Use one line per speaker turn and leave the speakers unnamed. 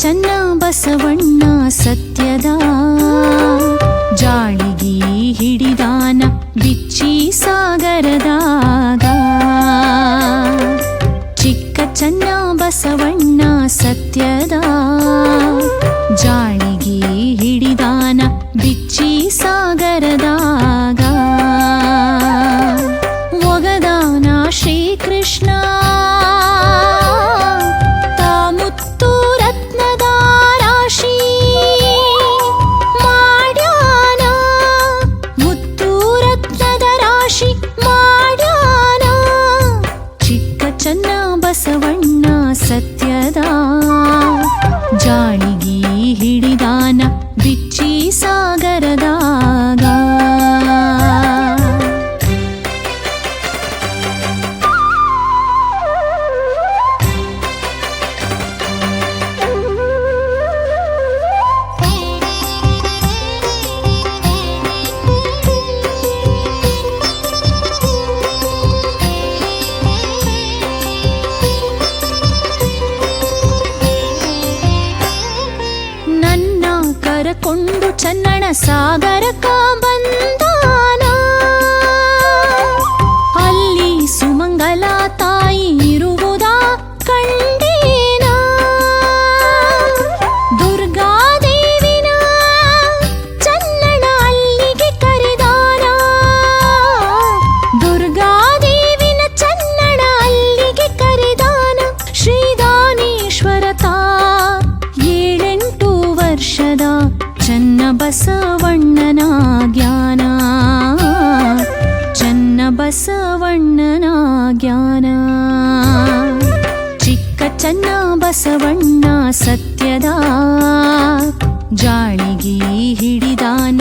ಚನ್ನ ಬಸವಣ್ಣ ಸತ್ಯದ. ಜಾಳಿಗಿ ಹಿಡಿದಾನ ಬಿಚ್ಚಿ ಸಾಗರದಾಗ. ಚಿಕ್ಕ ಚನ್ನ ಬಸವಣ್ಣ ಸತ್ಯದ. ಜಾಳಿಗಿ ಚನ್ನ ಬಸವಣ್ಣ ಸತ್ಯದ. ಜಾಣಿಗಿ ಹಿಡಿದಾನ ಬಿಚ್ಚಿ ಸಾಗರದಾಗ. ಕರಕೊಂಡು ಚನ್ನಣ ಸಾಗರಕ ಬಂದಾನ ಬಸವಣ್ಣನ ಜ್ಞಾನ. ಚನ್ನ ಬಸವಣ್ಣನ ಜ್ಞಾನ. ಚಿಕ್ಕ ಚನ್ನ ಬಸವಣ್ಣ ಸತ್ಯದ. ಜಾಳಿಗೆ ಹಿಡಿದಾನ